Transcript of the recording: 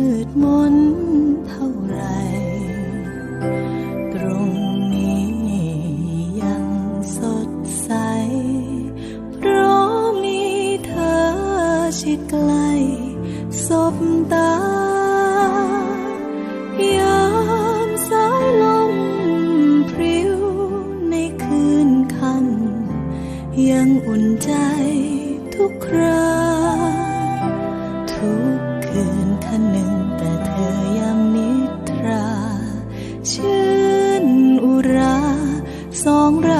มืดมนเท่าไร ตรงนี้ยังสดใส เพราะมีเธอชิดใกล้สบตายามสายลมพริ้วในคืนค่ำยังอุ่นใจทุกครา สองเรา